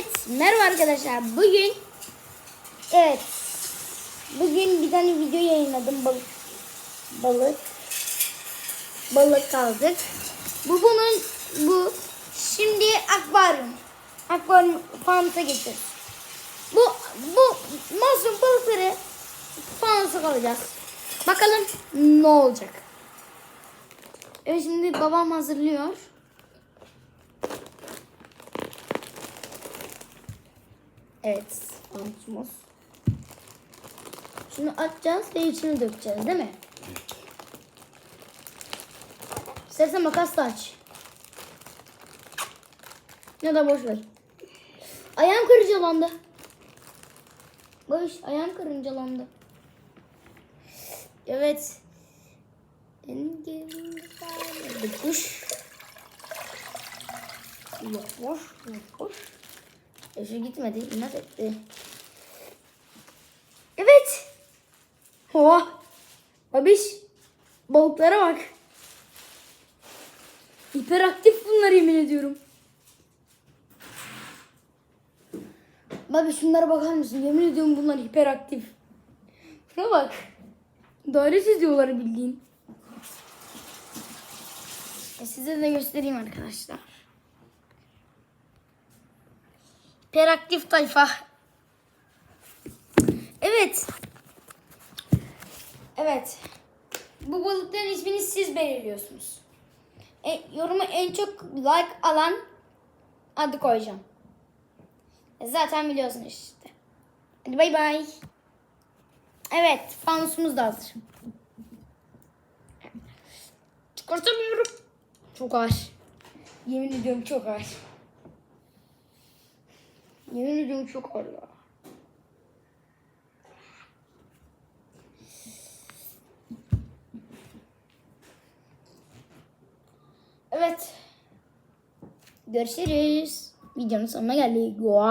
Evet, merhaba arkadaşlar. Bugün evet. Bugün bir tane video yayınladım balık balık balık aldık. Bu bunun bu şimdi akvaryum. Akvaryum fanusa getir. Bu bu masum balıkları fanusa kalacağız. Bakalım ne olacak. Evet şimdi babam hazırlıyor. Evet, fanusumuz. Şunu açacağız ve içine dökeceğiz değil mi? İstersen makas da aç. Ya da boş ver. Ayağım kırıcılandı. Boş, ayağım kırıcılandı. Evet. Bir kuş. Yok boş, Eşe gitmedi, inat etti. Evet. Oha. Babiş. Balıklara bak. Hiperaktif bunlar yemin ediyorum. Babi şunlara bakar mısın? Yemin ediyorum bunlar hiperaktif. Şuna bak. Daire çiziyorlar bildiğin. E size de göstereyim arkadaşlar. Hiperaktif tayfa. Evet. Evet. Bu balıkların ismini siz belirliyorsunuz. E, yoruma en çok like alan adı koyacağım. E, zaten biliyorsunuz işte. Hadi bay bay. Evet, fanusumuz da hazır. Çıkartamıyorum. Çok ağır. Yemin ediyorum çok ağır. Yemin ediyorum çok ağır ya. Evet. Görüşürüz. Videonun sonuna geldik. Goa.